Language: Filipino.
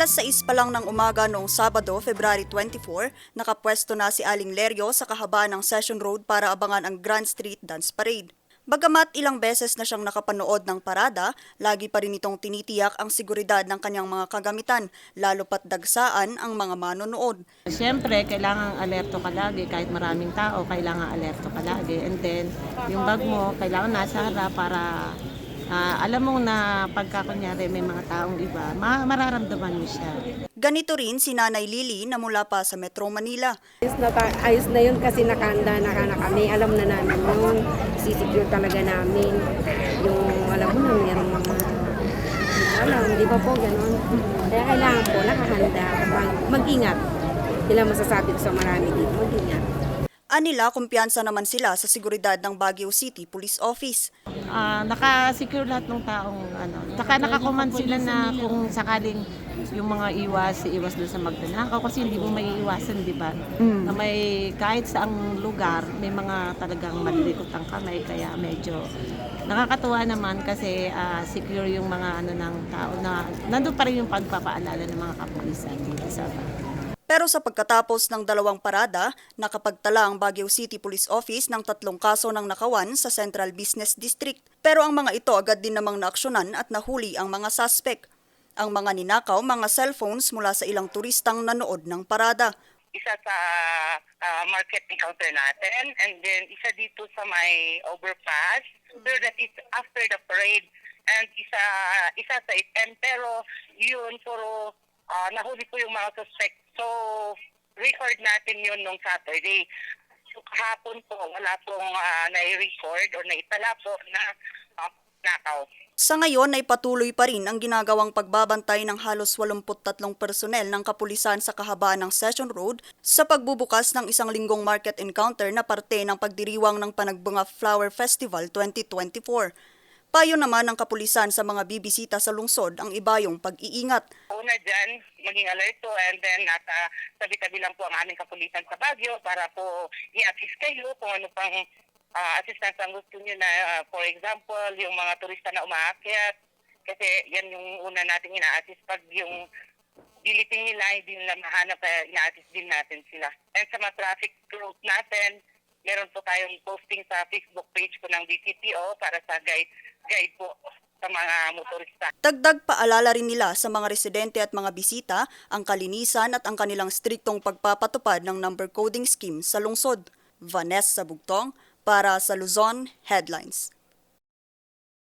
Alas 6 pa lang ng umaga noong Sabado, February 24, nakapwesto na si Aling Leryo sa kahabaan ng Session Road para abangan ang Grand Street Dance Parade. Bagamat ilang beses na siyang nakapanood ng parada, lagi pa rin itong tinitiyak ang seguridad ng kanyang mga kagamitan, lalo pat dagsaan ang mga manonood. Siyempre, kailangan alerto ka lagi. Kahit maraming tao, kailangan alerto ka lagi. And then, yung bag mo, kailangan nasa harap para ah, alam mo na pagka kunyari may mga taong iba, ma- mararamdaman mo siya. Ganito rin si Nanay Lily na mula pa sa Metro Manila. Ayos na, ta- ayos na yun kasi nakahanda na ka na kami. Alam na namin yun. Sisecure talaga namin. Yung alam mo na mayroong mga alam, di ba po ganun? Kaya kailangan po nakahanda. Mag- mag-ingat. Sila masasabi ko sa marami dito. Mag-ingat. Anila, kumpiyansa naman sila sa seguridad ng Baguio City Police Office. Ah, naka-secure lahat ng taong ano. Saka nakakommand sila na kung sakaling yung mga iwas, iwas doon sa magnanakaw kasi hindi mo may iwasan, di ba? Na may kahit saang lugar, may mga talagang malilikot ang kamay kaya medyo nakakatuwa naman kasi ah, secure yung mga ano ng tao na nandun pa rin yung pagpapaalala ng mga kapulisan dito sa Pero sa pagkatapos ng dalawang parada, nakapagtala ang Baguio City Police Office ng tatlong kaso ng nakawan sa Central Business District. Pero ang mga ito agad din namang naaksyonan at nahuli ang mga suspect. Ang mga ninakaw, mga cellphones mula sa ilang turistang nanood ng parada. isa sa ah, market encounter natin and then isa dito sa may overpass so that is after the parade and isa isa sa SM pero yun puro ah, nahuli po yung mga suspect. So record natin yun nung Saturday. So kahapon po wala pong ah, nai-record or naitala po na ah, nakaw. Sa ngayon ay patuloy pa rin ang ginagawang pagbabantay ng halos 83 personnel ng kapulisan sa kahabaan ng Session Road sa pagbubukas ng isang linggong market encounter na parte ng pagdiriwang ng Panagbunga Flower Festival 2024. Payo naman ng kapulisan sa mga bibisita sa lungsod ang ibayong pag-iingat. una dyan, maging alerto and then nasa tabi-tabi lang po ang aming kapulisan sa Baguio para po i-assist kayo kung ano pang ah, assistance ang gusto nyo na, ah, for example, yung mga turista na umaakyat. Kasi yan yung una nating ina-assist pag yung diliting nila, hindi nila mahanap, kaya ina-assist din natin sila. And sa mga traffic route natin, meron po tayong posting sa Facebook page ko ng DCPO para sa guide, guide po sa mga motorista. Dagdag paalala rin nila sa mga residente at mga bisita ang kalinisan at ang kanilang striktong pagpapatupad ng number coding scheme sa lungsod. Vanessa Bugtong para sa Luzon Headlines.